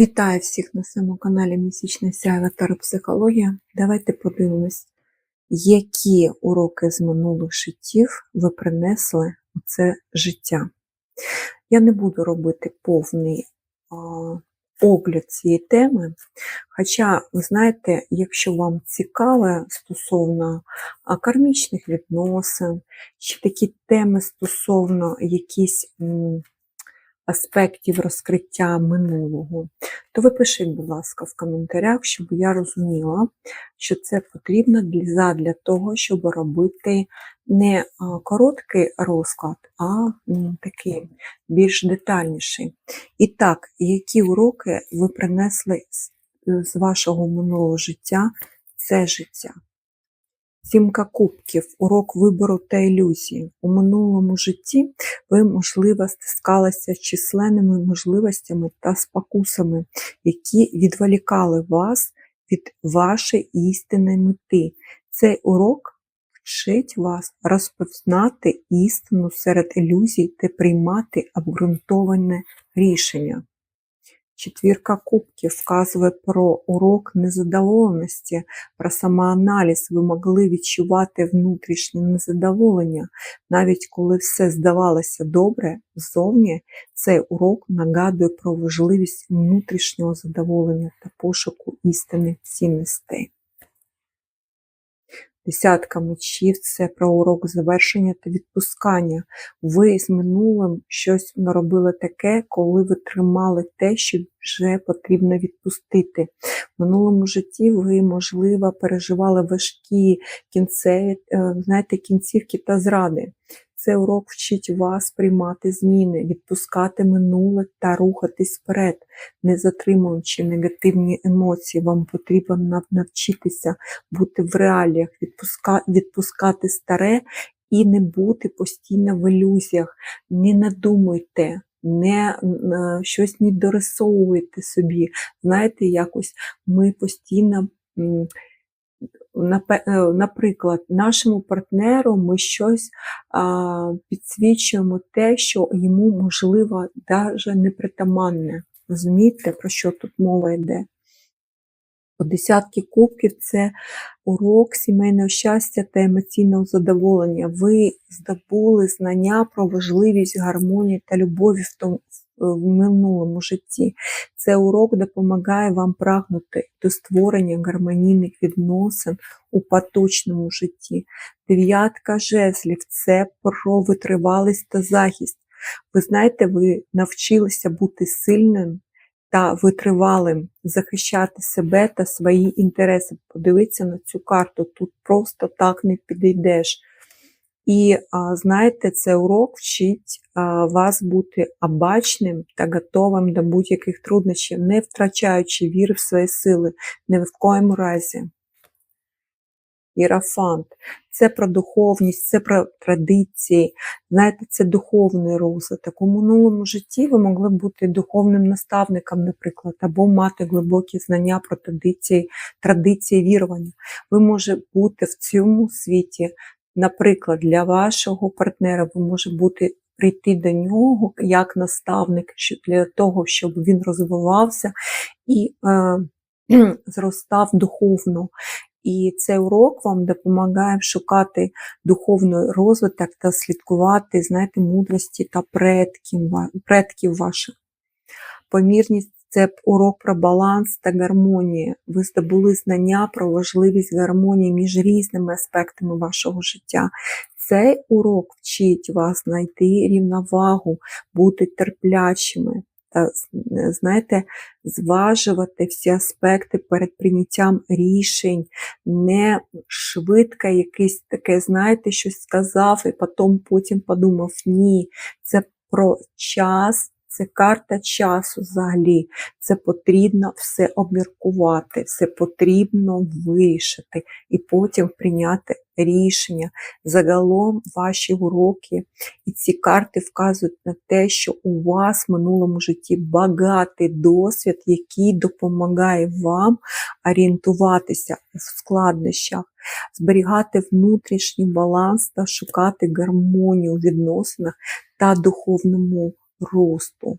Вітаю всіх на своєму каналі Місячна Сяйва Таропсихологія. Давайте подивимось, які уроки з минулих життів ви принесли у це життя. Я не буду робити повний а, огляд цієї теми. Хоча, ви знаєте, якщо вам цікаве стосовно кармічних відносин, чи такі теми стосовно якісь. Аспектів розкриття минулого, то ви пишіть, будь ласка, в коментарях, щоб я розуміла, що це потрібно для, того, щоб робити не короткий розклад, а такий більш детальніший. І так, які уроки ви принесли з вашого минулого життя в це життя? Сімка кубків, урок вибору та ілюзії. У минулому житті ви, можливо, стискалися з численними можливостями та спокусами, які відволікали вас від вашої істинної мети. Цей урок вчить вас розпознати істину серед ілюзій та приймати обґрунтоване рішення. Четвірка кубків вказує про урок незадоволеності, про самоаналіз. Ви могли відчувати внутрішнє незадоволення, навіть коли все здавалося добре ззовні, цей урок нагадує про важливість внутрішнього задоволення та пошуку істинних цінностей. Десятка мечів це про урок завершення та відпускання. Ви з минулим щось наробили таке, коли ви тримали те, що вже потрібно відпустити. В минулому житті ви, можливо, переживали важкі кінцеві, е, знаєте, кінцівки та зради. Цей урок вчить вас приймати зміни, відпускати минуле та рухатись вперед, не затримуючи негативні емоції. Вам потрібно навчитися бути в реаліях, відпускати старе і не бути постійно в ілюзіях. Не надумуйте, не щось не дорисовуйте собі. Знаєте, якось ми постійно. Е, наприклад, нашому партнеру ми щось підсвічуємо те, що йому, можливо, навіть непритаманне. Розумієте, про що тут мова йде? По десятки кубків це урок сімейного щастя та емоційного задоволення. Ви здобули знання про важливість гармонії та любові в в минулому житті. Це урок допомагає вам прагнути до створення гармонійних відносин у поточному житті. Дев'ятка жезлів це про витривалість та захист. Ви знаєте, ви навчилися бути сильним та витривалим, захищати себе та свої інтереси. Подивіться на цю карту, тут просто так не підійдеш. І знаєте, це урок вчить вас бути обачним та готовим до будь-яких труднощів, не втрачаючи віри в свої сили, не в коєму разі. Ірафант. Це про духовність, це про традиції, знаєте, це духовний розвиток. У минулому житті ви могли бути духовним наставником, наприклад, або мати глибокі знання про традиції, традиції вірування. Ви можете бути в цьому світі Наприклад, для вашого партнера ви може бути прийти до нього як наставник для того, щоб він розвивався і е, зростав духовно. І цей урок вам допомагає шукати духовний розвиток та слідкувати, знаєте, мудрості та предків, предків ваших. Помірність це урок про баланс та гармонію. Ви здобули знання про важливість гармонії між різними аспектами вашого життя. Цей урок вчить вас знайти рівновагу, бути терплячими та, знаєте, зважувати всі аспекти перед прийняттям рішень, не швидко якесь таке, знаєте, щось сказав, і потім потім подумав, ні, це про час це карта часу взагалі. Це потрібно все обміркувати, все потрібно вирішити і потім прийняти рішення. Загалом ваші уроки і ці карти вказують на те, що у вас в минулому житті багатий досвід, який допомагає вам орієнтуватися в складнощах. Зберігати внутрішній баланс та шукати гармонію у відносинах та духовному росту.